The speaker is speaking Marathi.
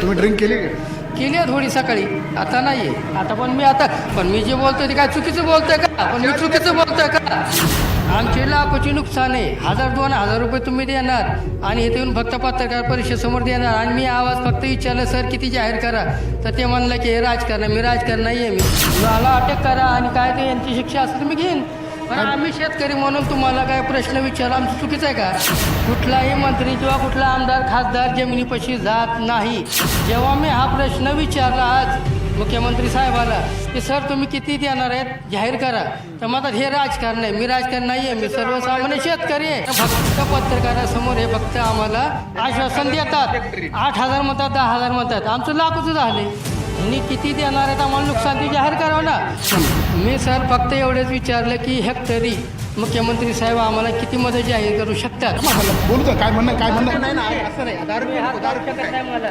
तुम्ही ड्रिंक केली का? केली आहे थोडी सकाळी. आता नाही आहे आता पण मी आता पण मी जे बोलतोय ते काय चुकीचं बोलतोय का? पण मी चुकीचं बोलतोय का? आमचे लाखोची नुकसान आहे. हजार दोन हजार रुपये तुम्ही देणार आणि इथे येऊन फक्त पत्रकार परिषदेसमोर देणार आणि मी आवाज फक्त विचारलं सर किती जाहीर करा? तर ते म्हणलं की हे राजकारण आहे. मी राजकारण नाही आहे मी मला अटक करा आणि काय ते यांची शिक्षा असेल तर मी घेईन. पण आम्ही शेतकरी म्हणून तुम्हाला काय प्रश्न विचार आमचं चुकीचं आहे का? कुठलाही मंत्री किंवा कुठला आमदार खासदार जमिनीपाशी जात नाही. जेव्हा मी हा प्रश्न विचारला आज मुख्यमंत्री साहेबाला की सर तुम्ही किती देणार आहेत? जाहीर करा. तर म्हणतात हे राजकारण आहे. मी राजकारण नाही आहे मी सर्वसामान्य शेतकरी आहे. फक्त पत्रकारासमोर हे फक्त आम्हाला आश्वासन देतात. आठ हजार म्हणतात दहा हजार म्हणतात. आमचं लाखच झाले यांनी किती देणार आहेत? आम्हाला नुकसान ते जाहीर करावं ना? मी सर फक्त एवढंच विचारलं की हेक्टरी मुख्यमंत्री साहेब आम्हाला किती मदत जाहीर करू शकतात? बोलू तर काय म्हणणं काय म्हणणं? हात लावू शकत नाही मला?